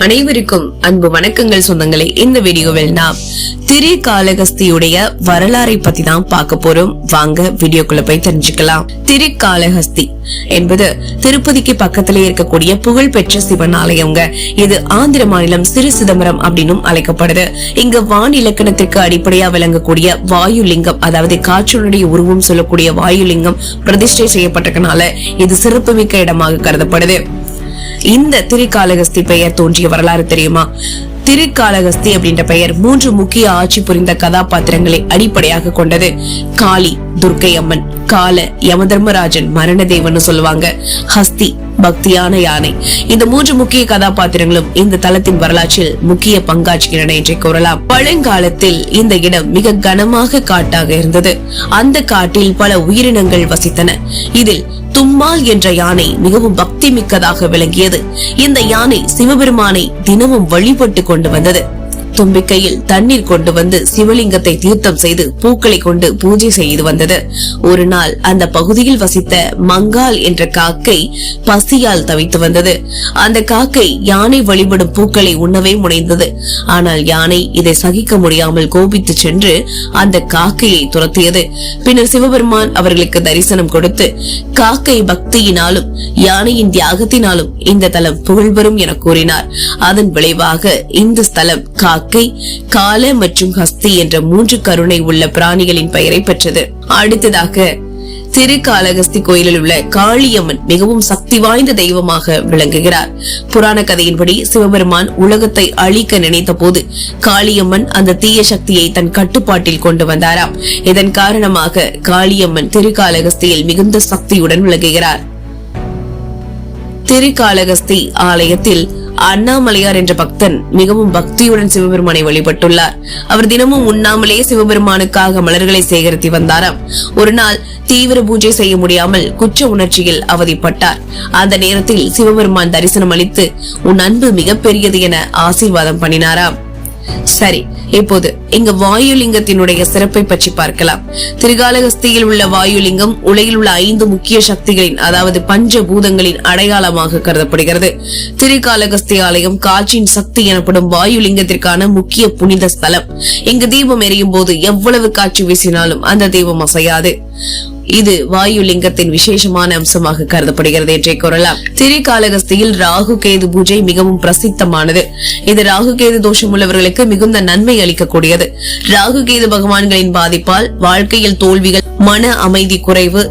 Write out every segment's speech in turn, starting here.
அனைவருக்கும் அன்பு வணக்கங்கள் சொந்தங்களே. இந்த வீடியோவில் நாம் திரிகாலஹஸ்தியுடைய வரலாறை பத்தி தான் பார்க்க போறோம். வாங்க வீடியோக்குள்ள போய் தெரிஞ்சுக்கலாம். திரிகாலஹஸ்தி என்பது திருப்பதிக்கு பக்கத்திலே இருக்கக்கூடிய புகழ்பெற்ற சிவன் ஆலயங்க இது ஆந்திர மாநிலம் சிறு சிதம்பரம் அப்படின்னும் அழைக்கப்படுது. இங்கு வான் இலக்கணத்திற்கு அடிப்படையா விளங்கக்கூடிய வாயு லிங்கம் அதாவது காற்றுடைய உருவம் சொல்லக்கூடிய வாயு லிங்கம் பிரதிஷ்டை செய்யப்பட்டிருக்கனால இது சிறப்புமிக்க இடமாக கருதப்படுது. இந்த திரிகாலகஸ்தி பெயர் தோன்றிய வரலாறு தெரியுமா? திருக்காலகஸ்தி அப்படின்ற பெயர் மூன்று முக்கிய ஆட்சி புரிந்த கதாபாத்திரங்களை அடிப்படையாக கொண்டது காளி துர்க்கை அம்மன் கால யமதர்மராஜன் மரணதேவன் சொல்லுவாங்க. ஹஸ்தி பக்தியான யானை. இந்த மூன்று முக்கிய கதாபாத்திரங்களும் இந்த தளத்தின் வரலாற்றில் முக்கிய பங்காற்றுகின்றன என்றே கூறலாம். பழங்காலத்தில் இந்த இடம் மிக கனமாக காட்டாக இருந்தது. அந்த காட்டில் பல உயிரினங்கள் வசித்தன. இதில் தும்மால் என்ற யானை மிகவும் பக்தி மிக்கதாக விளங்கியது. இந்த யானை சிவபெருமானை தினமும் வழிபட்டு கொண்டு வந்தது. தும்பிக்கையில் தண்ணீர் கொண்டு வந்து சிவலிங்கத்தை தீர்த்தம் செய்து பூக்களை கொண்டு பூஜை செய்து வந்தது. ஒரு நாள் அந்த பகுதியில் வசித்த மங்கால் என்ற காக்கை பசியால் தவித்து வந்தது. அந்த காக்கை யானை வழிபடும் பூக்களை உண்ணவே முனைந்தது. ஆனால் யானை இதை சகிக்க முடியாமல் கோபித்து சென்று அந்த காக்கையை துரத்தியது. பின்னர் சிவபெருமான் அவர்களுக்கு தரிசனம் கொடுத்து காக்கை பக்தியினாலும் யானையின் தியாகத்தினாலும் இந்த தலம் புகழ்பெறும் என கூறினார். அதன் விளைவாக இந்த ஸ்தலம் காக்கை கால மற்றும் ஹஸ்தி என்ற மூன்று கருணை உள்ள பிராணிகளின் பெயரை பெற்றது. அடுத்ததாக திருக்காலகஸ்தி கோயிலில் உள்ள காளியம்மன் மிகவும் சக்தி வாய்ந்த தெய்வமாக விளங்குகிறார். புராண கதையின்படி சிவபெருமான் உலகத்தை அழிக்க நினைத்த போது காளியம்மன் அந்த தீய சக்தியை தன் கட்டுப்பாட்டில் கொண்டு வந்தாராம். இதன் காரணமாக காளியம்மன் திருக்காலகஸ்தியில் மிகுந்த சக்தியுடன் விளங்குகிறார். திருக்காலகஸ்தி ஆலயத்தில் அண்ணாமலையார் என்ற பக்தன் மிகவும் பக்தியுடன் சிவபெருமானை வழிபட்டுள்ளார். அவர் தினமும் உண்ணாமலே சிவபெருமானுக்காக மலர்களை சேகரித்து வந்தாராம். ஒரு நாள் தீவிர பூஜை செய்ய முடியாமல் குற்ற உணர்ச்சியில் அவதிப்பட்டார். அந்த நேரத்தில் சிவபெருமான் தரிசனம் அளித்து உன் அன்பு மிகப்பெரியது என ஆசீர்வாதம் பண்ணினாராம். சரி இப்போது இங்க வாயுலிங்கத்தினுடைய சிறப்பை பற்றி பார்க்கலாம். திரிகாலகஸ்தியில் உள்ள வாயுலிங்கம் உலகில் உள்ள ஐந்து முக்கிய சக்திகளின் அதாவது பஞ்ச பூதங்களின் அடையாளமாக கருதப்படுகிறது. திரிகாலகஸ்தி ஆலயம் காற்றின் சக்தி எனப்படும் வாயுலிங்கத்திற்கான முக்கிய புனித ஸ்தலம். இங்கு தீபம் எரியும் போது எவ்வளவு காற்று வீசினாலும் அந்த தீபம் அசையாது. இது வாயுலிங்கத்தின் விசேஷமான அம்சமாக கருதப்படுகிறது என்றே கூறலாம். திரிகாலகஸ்தியில் ராகு கேது பூஜை மிகவும் பிரசித்தமானது. இது ராகு கேது தோஷம் உள்ளவர்களுக்கு மிகுந்த நன்மை அளிக்கக்கூடியது. ராகு கேது பகவான்களின் பாதிப்பால் வாழ்க்கையில் தோல்விகள் மன அமைதி குறைவு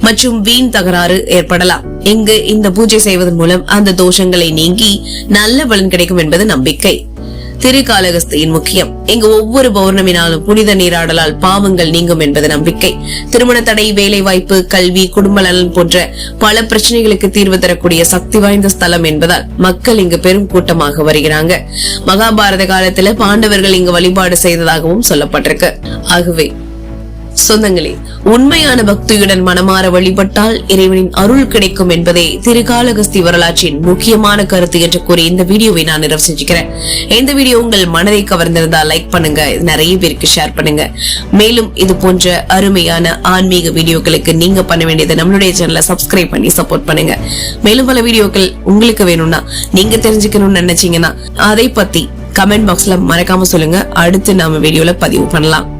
மற்றும் வீண் தகராறு ஏற்படலாம். இங்கு இந்த பூஜை செய்வதன் மூலம் அந்த தோஷங்களை நீங்கி நல்ல பலன் கிடைக்கும் என்பது நம்பிக்கை. திருக்காலகஸ்தியின் முக்கியம். இங்கு ஒவ்வொரு பௌர்ணமி நாளும் புனித நீராடலால் பாவங்கள் நீங்கும் என்பது நம்பிக்கை. திருமண தடை வேலை வாய்ப்பு கல்வி குடும்ப நலன் போன்ற பல பிரச்சனைகளுக்கு தீர்வு தரக்கூடிய சக்தி வாய்ந்த ஸ்தலம் என்பதால் மக்கள் இங்கு பெரும் கூட்டமாக வருகிறாங்க. மகாபாரத காலத்துல பாண்டவர்கள் இங்கு வழிபாடு செய்ததாகவும் சொல்லப்பட்டிருக்கு. ஆகவே சொந்தங்களே உண்மையான பக்தியுடன் மனமாற வழிபட்டால் இறைவனின் அருள் கிடைக்கும் என்பதே திருகாலகஸ்தி வரலாற்றின் முக்கியமான கருத்து என்று கூறி இந்த வீடியோவை நான் நிறைவு செஞ்சுக்கிறேன். இந்த வீடியோ உங்கள் மனதை கவர்ந்திருந்தால் லைக் பண்ணுங்க நிறைய பேருக்கு ஷேர் பண்ணுங்க. மேலும் இது போன்ற அருமையான ஆன்மீக வீடியோக்களுக்கு நீங்க பண்ண வேண்டியது நம்மளுடைய சேனலை சப்ஸ்கிரைப் பண்ணி சப்போர்ட் பண்ணுங்க. மேலும் பல வீடியோக்கள் உங்களுக்கு வேணும்னா நீங்க தெரிஞ்சுக்கணும்னு நினைச்சீங்கன்னா அதை பத்தி கமெண்ட் பாக்ஸ்ல மறக்காம சொல்லுங்க. அடுத்து நாம வீடியோல பதிவு பண்ணலாம்.